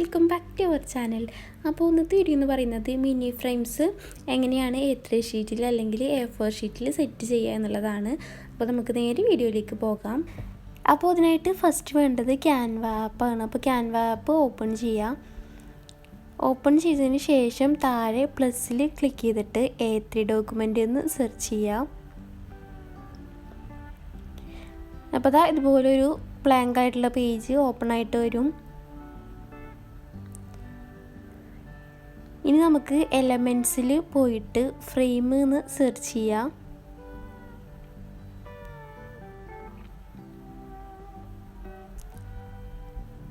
Welcome back to our channel. അപ്പോൾ ഇന്നത്തെ video എന്ന് പറയുന്നത് മിനി ഫ്രെയിംസ് എങ്ങനെയാണ് എ ത്രീ ഷീറ്റിൽ അല്ലെങ്കിൽ എ ഫോർ ഷീറ്റിൽ സെറ്റ് ചെയ്യുക എന്നുള്ളതാണ്. അപ്പോൾ നമുക്ക് നേരെ വീഡിയോയിലേക്ക് പോകാം. അപ്പോൾ അതിനായിട്ട് ഫസ്റ്റ് വേണ്ടത് ക്യാൻവ ആപ്പാണ് അപ്പോൾ ക്യാൻവ ആപ്പ് ഓപ്പൺ ചെയ്യാം. ഓപ്പൺ ചെയ്തതിന് ശേഷം താഴെ പ്ലസ്സിൽ ക്ലിക്ക് ചെയ്തിട്ട് എ ത്രീ ഡോക്യുമെന്റ് എന്ന് സെർച്ച് ചെയ്യാം. അപ്പോൾ അതാ ഇതുപോലൊരു ബ്ലാങ്ക് ആയിട്ടുള്ള പേജ് ഓപ്പൺ ആയിട്ട് വരും. ഇനി നമുക്ക് എലമെൻസിൽ പോയിട്ട് ഫ്രെയിം എന്ന് സെർച്ച് ചെയ്യാം.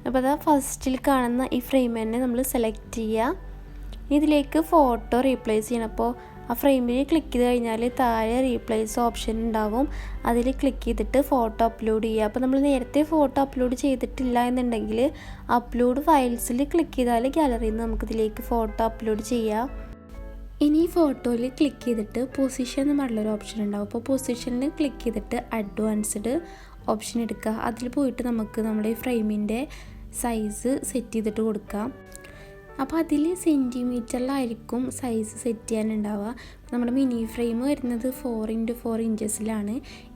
അപ്പോൾ അതാ ഫസ്റ്റിൽ കാണുന്ന ഈ ഫ്രെയിം തന്നെ നമ്മൾ സെലക്ട് ചെയ്യുക ഇതിലേക്ക് ഫോട്ടോ റീപ്ലേസ് ചെയ്യണം. അപ്പോൾ ആ ഫ്രെയിമിൽ ക്ലിക്ക് ചെയ്ത് കഴിഞ്ഞാൽ താഴെ റീപ്ലേസ് ഓപ്ഷൻ ഉണ്ടാവും. അതിൽ ക്ലിക്ക് ചെയ്തിട്ട് ഫോട്ടോ അപ്ലോഡ് ചെയ്യുക. അപ്പോൾ നമ്മൾ നേരത്തെ ഫോട്ടോ അപ്ലോഡ് ചെയ്തിട്ടില്ല എന്നുണ്ടെങ്കിൽ അപ്ലോഡ് ഫയൽസിൽ ക്ലിക്ക് ചെയ്താൽ ഗാലറിയിൽ നിന്ന് നമുക്കിതിലേക്ക് ഫോട്ടോ അപ്ലോഡ് ചെയ്യാം. ഇനി ഫോട്ടോയിൽ ക്ലിക്ക് ചെയ്തിട്ട് പൊസിഷൻ എന്ന് പറഞ്ഞൊരു ഓപ്ഷൻ ഉണ്ടാവും. അപ്പോൾ പൊസിഷനിൽ ക്ലിക്ക് ചെയ്തിട്ട് അഡ്വാൻസ്ഡ് ഓപ്ഷൻ എടുക്കുക. അതിൽ പോയിട്ട് നമുക്ക് നമ്മുടെ ഫ്രെയിമിന്റെ സൈസ് സെറ്റ് ചെയ്തിട്ട് കൊടുക്കാം. അപ്പോൾ അതിൽ സെന്റിമീറ്ററിലായിരിക്കും സൈസ് സെറ്റ് ചെയ്യാനുണ്ടാവുക. നമ്മുടെ മിനി ഫ്രെയിം വരുന്നത് ഫോർ ഇന്റു ഫോർ ഇഞ്ചസിലാണ്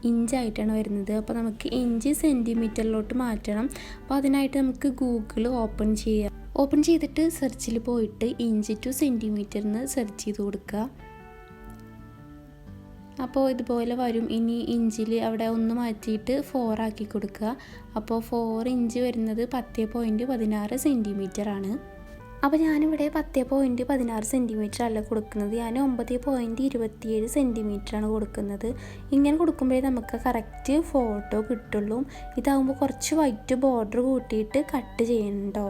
ഇഞ്ചായിട്ടാണ് വരുന്നത്. അപ്പോൾ നമുക്ക് ഇഞ്ച് സെന്റിമീറ്ററിലോട്ട് മാറ്റണം. അപ്പോൾ അതിനായിട്ട് നമുക്ക് ഗൂഗിൾ ഓപ്പൺ ചെയ്യാം. ഓപ്പൺ ചെയ്തിട്ട് സെർച്ചിൽ പോയിട്ട് ഇഞ്ച് ടു സെന്റിമീറ്ററിന് സെർച്ച് ചെയ്ത് കൊടുക്കുക. അപ്പോൾ ഇതുപോലെ വരും. ഇനി ഇഞ്ചിൽ അവിടെ ഒന്ന് മാറ്റിയിട്ട് ഫോർ ആക്കി കൊടുക്കുക. അപ്പോൾ ഫോർ ഇഞ്ച് വരുന്നത് പത്ത് പോയിന്റ് പതിനാറ് സെന്റിമീറ്റർ ആണ്. അപ്പോൾ ഞാനിവിടെ പത്ത് പോയിന്റ് പതിനാറ് സെന്റിമീറ്റർ അല്ല കൊടുക്കുന്നത്. ഞാൻ ഒമ്പത് പോയിന്റ് ഇരുപത്തിയേഴ് സെന്റിമീറ്ററാണ് കൊടുക്കുന്നത്. ഇങ്ങനെ കൊടുക്കുമ്പോഴേ നമുക്ക് കറക്റ്റ് ഫോട്ടോ കിട്ടുള്ളൂ. ഇതാകുമ്പോൾ കുറച്ച് വൈറ്റ് ബോർഡർ കൂട്ടിയിട്ട് കട്ട് ചെയ്യണ്ടോ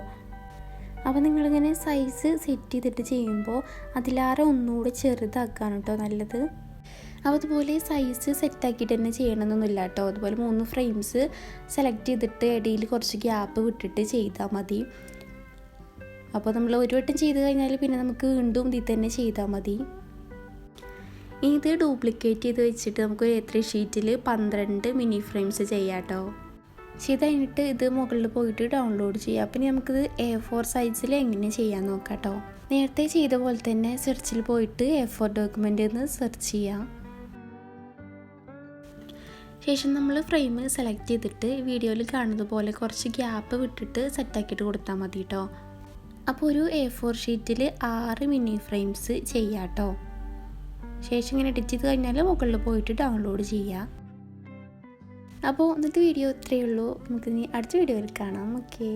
അപ്പോൾ നിങ്ങളിങ്ങനെ സൈസ് സെറ്റ് ചെയ്തിട്ട് ചെയ്യുമ്പോൾ അതിലാറെ ഒന്നുകൂടി ചെറുതാക്കാണ് കേട്ടോ നല്ലത്. അപ്പോൾ അതുപോലെ സൈസ് സെറ്റാക്കിയിട്ട് തന്നെ ചെയ്യണമെന്നൊന്നുമില്ല കേട്ടോ അതുപോലെ മൂന്ന് ഫ്രെയിംസ് സെലക്ട് ചെയ്തിട്ട് ഇടയിൽ കുറച്ച് ഗ്യാപ്പ് വിട്ടിട്ട് ചെയ്താൽ മതി. അപ്പോൾ നമ്മൾ ഒരു വട്ടം ചെയ്ത് കഴിഞ്ഞാൽ പിന്നെ നമുക്ക് വീണ്ടും ഇതിൽ തന്നെ ചെയ്താൽ മതി. ഇത് ഡ്യൂപ്ലിക്കേറ്റ് ചെയ്ത് വെച്ചിട്ട് നമുക്ക് എത്ര ഷീറ്റിൽ പന്ത്രണ്ട് മിനി ഫ്രെയിംസ് ചെയ്യാം കേട്ടോ. ചെയ്ത് കഴിഞ്ഞിട്ട് ഇത് മുകളിൽ പോയിട്ട് ഡൗൺലോഡ് ചെയ്യാം. അപ്പം നമുക്കിത് എ ഫോർ സൈസിൽ എങ്ങനെ ചെയ്യാൻ നോക്കാം കേട്ടോ. നേരത്തെ ചെയ്ത പോലെ തന്നെ സെർച്ചിൽ പോയിട്ട് എ ഫോർ ഡോക്യുമെന്റ് എന്ന് സെർച്ച് ചെയ്യാം. ശേഷം നമ്മൾ ഫ്രെയിം സെലക്ട് ചെയ്തിട്ട് വീഡിയോയിൽ കാണുന്നത് പോലെ കുറച്ച് ഗ്യാപ്പ് വിട്ടിട്ട് സെറ്റാക്കിയിട്ട് കൊടുത്താൽ മതി കേട്ടോ. അപ്പോൾ ഒരു എ ഫോർ ഷീറ്റിൽ ആറ് മിനി ഫ്രെയിംസ് ചെയ്യാം കേട്ടോ ശേഷം ഇങ്ങനെ എഡിറ്റ് ചെയ്ത് കഴിഞ്ഞാൽ മുകളിൽ പോയിട്ട് ഡൗൺലോഡ് ചെയ്യാം. അപ്പോൾ ഇന്നത്തെ വീഡിയോ ഇത്രയേ ഉള്ളൂ. നമുക്ക് ഇനി അടുത്ത വീഡിയോയിൽ കാണാം. ഓക്കേ